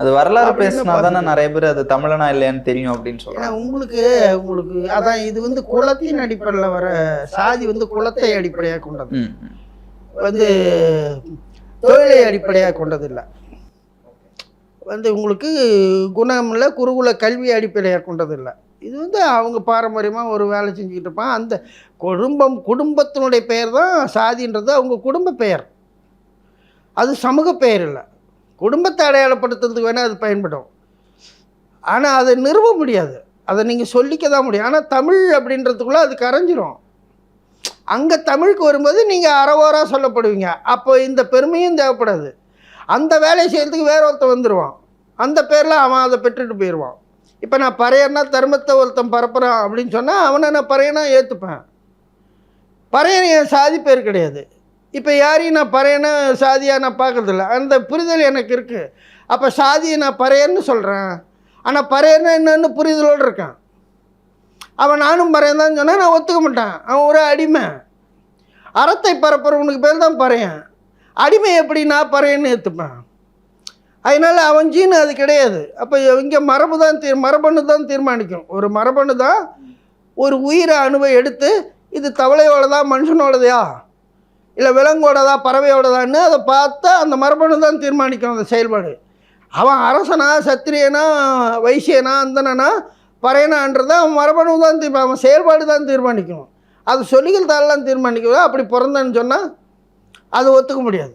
அது வரலாறு பேசினா தானே. நிறைய பேர் அது தமிழனா இல்லையான்னு தெரியும் அப்படின்னு சொல்றாங்க உங்களுக்கு உங்களுக்கு அதான் இது வந்து குலத்தின் அடிப்படையில் வர சாதி வந்து குலத்தை அடிப்படையாக கொண்டது. வந்து தொழிலை அடிப்படையாக கொண்டதில்லை. வந்து உங்களுக்கு குணம் இல்லை குருகுல கல்வி அடிப்படையாக கொண்டதில்லை. இது வந்து அவங்க பாரம்பரியமாக ஒரு வேலை செஞ்சுக்கிட்டு இருப்பான் அந்த குடும்பம் குடும்பத்தினுடைய பெயர் தான் சாதின்றது. அவங்க குடும்ப பெயர். அது சமூக பெயர் இல்லை. குடும்பத்தை அடையாளப்படுத்துறதுக்கு வேணால் அது பயன்படும். ஆனால் அதை நிறுவ முடியாது. அதை நீங்கள் சொல்லிக்க தான் முடியும். ஆனால் தமிழ் அப்படின்றதுக்குள்ளே அது கரைஞ்சிரும். அங்கே தமிழுக்கு வரும்போது நீங்கள் அறவோராக சொல்லப்படுவீங்க. அப்போ இந்த பெருமையும் தேவைப்படாது. அந்த வேலையை செய்கிறதுக்கு வேற ஒருத்தன் வந்துடுவான் அந்த பேரில் அவன் அதை பெற்றுட்டு போயிடுவான் இப்போ நான் பறையன்னா தர்மத்தை ஒருத்தன் பரப்புகிறான் அப்படின்னு சொன்னால் அவனை நான் பறையனா ஏற்றுப்பேன் பறையன் என் சாதி பேர் கிடையாது. இப்போ யாரையும் நான் பறையனா சாதியாக நான் பார்க்கறதில்ல. அந்த புரிதல் எனக்கு இருக்குது அப்போ சாதியை நான் பறையன்னு சொல்கிறேன் ஆனால் பறையன்னா என்னன்னு புரிதலோடு இருக்கான். அவன் நானும் பறையன் தான் சொன்னால் நான் ஒத்துக்க மாட்டேன். அவன் ஒரு அடிமை. அறத்தை பரப்புறவனுக்கு பேர் தான் பறையன். அடிமை எப்படி நான் பறையன்னு ஏற்றுப்பேன் அதனால் அவன் ஜீன் அது கிடையாது. அப்போ இங்கே மரபு தான் தீர் மரபணு தான் தீர்மானிக்கும். ஒரு மரபணு தான் ஒரு உயிர அணுவை எடுத்து இது தவளையோடதா மனுஷனோடதையா? இல்லை விலங்கோடதா பறவையோடதான்னு அதை பார்த்தா அந்த மரபணு தான் தீர்மானிக்கும் அந்த செயல்பாடு. அவன் அரசனா சத்திரியனா வைசியனா அந்தனா பறையனான்றதை அவன் மரபணு தான் தீர்மா அவன் செயல்பாடு தான் தீர்மானிக்கணும். அது சொல்லிகள் தாளெலாம் தீர்மானிக்கவே அப்படி பிறந்தன்னு சொன்னால் அது ஒத்துக்க முடியாது.